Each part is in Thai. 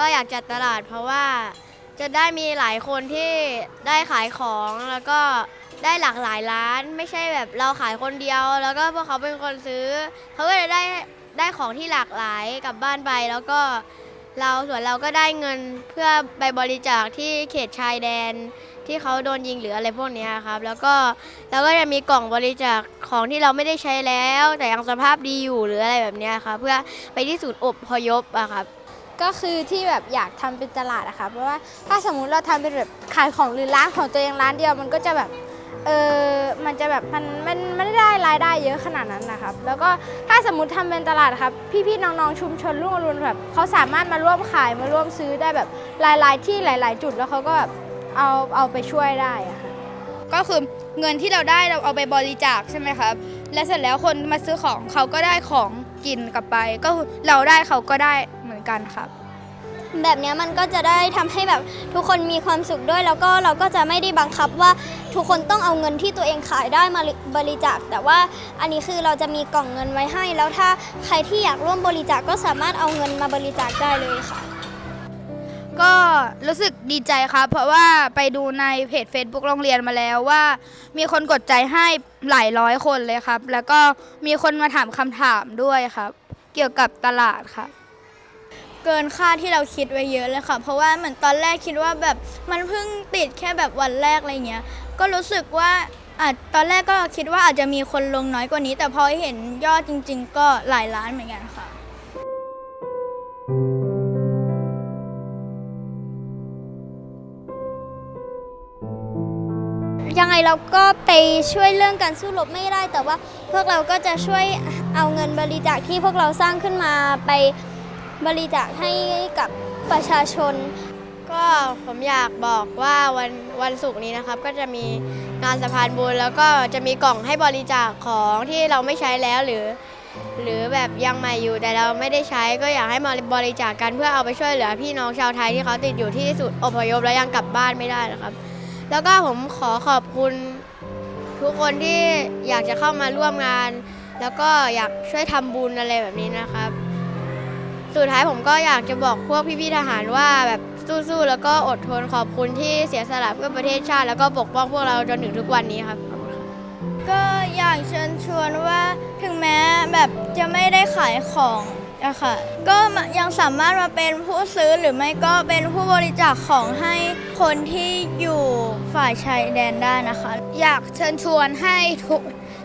ก็อยากจัดตลาดเพราะว่าจะได้มีหลายคนที่ได้ขายของแล้วก็ได้หลากหลายร้าน ไม่ใช่แบบเราขายคนเดียว แล้วก็พวกเขาเป็นคนซื้อ เขาก็จะได้ได้ของที่หลากหลายกลับบ้านไปแล้วก็เราส่วนเราก็ได้เงินเพื่อไปบริจาคที่เขตชายแดน ที่เขาโดนยิงหรืออะไรพวกนี้ครับ แล้วก็แล้วก็จะมีกล่องบริจาคของที่เราไม่ได้ใช้แล้ว แต่ยังสภาพดีอยู่หรืออะไรแบบนี้ครับเพื่อไปที่ศูนย์อพยพอะครับ ก็คือที่แบบอยากทำเป็นตลาดอะค่ะเพราะว่าถ้าสมมุติเราทำเป็นแบบขายของหรือร้านของตัวเองร้านเดียวมันก็จะแบบเออมันจะแบบมันมันไม่ได้รายได้เยอะขนาดนั้นนะครับ แล้วก็ถ้าสมมติทำเป็นตลาดครับ พี่ๆน้องๆชุมชนรุ่งอรุณแบบเขาสามารถมาร่วมขายมาร่วมซื้อได้แบบหลายๆที่หลาย ๆ จุดแล้วเขาก็แบบเอาเอาไปช่วยได้อะค่ะก็คือเงินที่เราได้เราเอาไปบริจาคใช่ไหมครับ และเสร็จแล้วคนมาซื้อของเขาก็ได้ของกินกลับไป ก็เราได้เขาก็ได้ กันครับ แบบเนี้ยมันก็จะได้ทำให้แบบทุกคนมีความสุขด้วย แล้วก็เราก็จะไม่ได้บังคับว่าทุกคนต้องเอาเงินที่ตัวเองขายได้มาบริจาค แต่ว่าอันนี้คือเราจะมีกล่องเงินไว้ให้ แล้วถ้าใครที่อยากร่วมบริจาคก็สามารถเอาเงินมาบริจาคได้เลยค่ะ ก็รู้สึกดีใจครับ เพราะว่าไปดูในเพจ Facebook โรงเรียนมาแล้วว่า มีคนกดใจให้หลายร้อยคนเลยครับ แล้วก็มีคนมาถามคำถามด้วยครับ เกี่ยวกับตลาดครับ เกินค่าที่เราคิดไว้เยอะเลยค่ะ เพราะว่าเหมือนตอนแรกคิดว่าแบบมันเพิ่งติดแค่แบบวันแรกอะไรเงี้ย ก็รู้สึกว่าอาจตอนแรกก็คิดว่าอาจจะมีคนลงน้อยกว่านี้ แต่พอเห็นยอดจริง ๆ ก็หลายล้านเหมือนกันค่ะ ยังไงเราก็ไปช่วยเรื่องการสู้รบไม่ได้ แต่ว่าพวกเราก็จะช่วยเอาเงินบริจาคที่พวกเราสร้างขึ้นมาไป บริจาคให้กับประชาชน ก็ผมอยากบอกว่าวันวันศุกร์นี้นะครับ ก็จะมีงานสะพานบุญแล้วก็จะมีกล่องให้บริจาคของที่เราไม่ใช้แล้วหรือ หรือแบบยังใหม่อยู่แต่เราไม่ได้ใช้ก็อยากให้มาบริจาคกันเพื่อเอาไปช่วยเหลือพี่น้องชาวไทยที่เขาติดอยู่ที่สุดอพยพแล้วยังกลับบ้านไม่ได้นะครับ แล้วก็ผมขอขอบคุณทุกคนที่อยากจะเข้ามาร่วมงาน แล้วก็อยากช่วยทำบุญอะไรแบบนี้นะครับ สุดท้ายผมก็อยากจะบอกพวกพี่ๆทหารว่าแบบสู้ๆแล้วก็อดทนขอบคุณที่เสียสละเพื่อประเทศชาติ แล้วก็ปกป้องพวกเราจนถึงทุกวันนี้ครับ ก็อยากเชิญชวนว่าถึงแม้แบบจะไม่ได้ขายของอะค่ะก็ยังสามารถมาเป็นผู้ซื้อหรือไม่ก็เป็นผู้บริจาคของให้คนที่อยู่ฝ่ายชายแดนได้นะคะ อยากเชิญชวนให้ทุก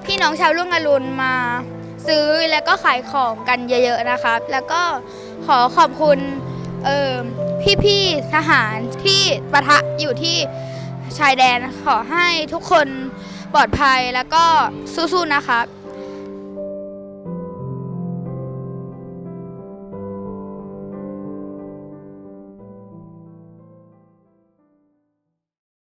พี่น้องชาวรุ่งอรุณมา ซื้อแล้วก็ขายของกันเยอะๆนะครับ แล้วก็ขอขอบคุณพี่ๆทหารที่ปะทะอยู่ที่ชายแดนขอให้ทุกคนปลอดภัยแล้วก็สู้ๆนะครับ